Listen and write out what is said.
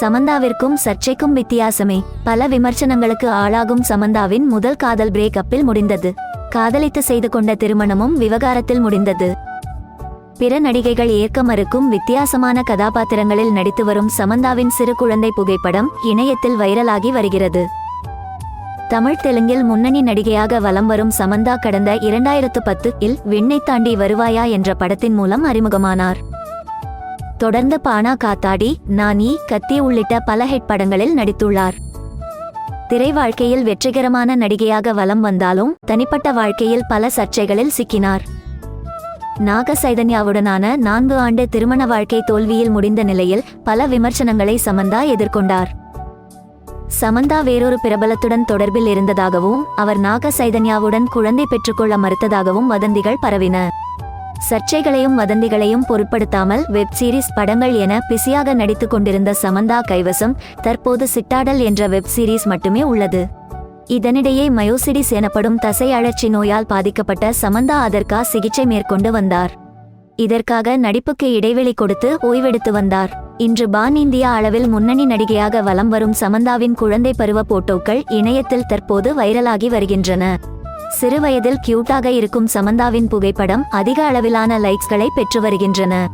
சமந்தாவிற்கும் சர்ச்சைக்கும் வித்தியாசமே. பல விமர்சனங்களுக்கு ஆளாகும் சமந்தாவின் முதல் காதல் பிரேக்கப்பில் முடிந்தது. காதலித்து செய்து கொண்ட திருமணமும் விவகாரத்தில் முடிந்தது. பிற நடிகைகள் ஏற்க மறுக்கும் வித்தியாசமான கதாபாத்திரங்களில் நடித்து வரும் சமந்தாவின் சிறு குழந்தை புகைப்படம் இணையத்தில் வைரலாகி வருகிறது. தமிழ் தெலுங்கில் முன்னணி நடிகையாக வலம் வரும் சமந்தா கடந்த இரண்டாயிரத்து பத்து இல் விண்ணை தாண்டி வருவாயா என்ற படத்தின் மூலம் அறிமுகமானார். தொடர்ந்து பானா காத்தாடி நானி கத்தி உள்ளிட்ட பல ஹிட் படங்களில் நடித்துள்ளார். திரை வாழ்க்கையில் வெற்றிகரமான நடிகையாக வலம் வந்தாலும் தனிப்பட்ட வாழ்க்கையில் பல சர்ச்சைகளில் சிக்கினார். நாக சைதன்யாவுடனான நான்கு ஆண்டு திருமண வாழ்க்கை தோல்வியில் முடிந்த நிலையில் பல விமர்சனங்களை சமந்தா எதிர்கொண்டார். சமந்தா வேறொரு பிரபலத்துடன் தொடர்பில் இருந்ததாகவும் அவர் நாக சைதன்யாவுடன் குழந்தை பெற்றுக்கொள்ள மறுத்ததாகவும் வதந்திகள் பரவின. சர்ச்சைகளையும் வதந்திகளையும் பொருட்படுத்தாமல் வெப் சீரிஸ் படங்கள் என பிஸியாக நடித்துக் கொண்டிருந்த சமந்தா கைவசம் தற்போது சிட்டாடல் என்ற வெப் சீரிஸ் மட்டுமே உள்ளது. இதனிடையே மயோசிடிஸ் எனப்படும் தசை அழற்சி நோயால் பாதிக்கப்பட்ட சமந்தா அதற்கா சிகிச்சை மேற்கொண்டு வந்தார். இதற்காக நடிப்புக்கு இடைவெளி கொடுத்து ஓய்வெடுத்து வந்தார். இன்று பான் இந்தியா அளவில் முன்னணி நடிகையாக வலம் வரும் சமந்தாவின் குழந்தை பருவ போட்டோக்கள் இணையத்தில் தற்போது வைரலாகி வருகின்றன. சிறுவயதில் கியூட்டாக இருக்கும் சமந்தாவின் புகைப்படம் அதிக அளவிலான லைக்ஸ்களை பெற்று வருகின்றன.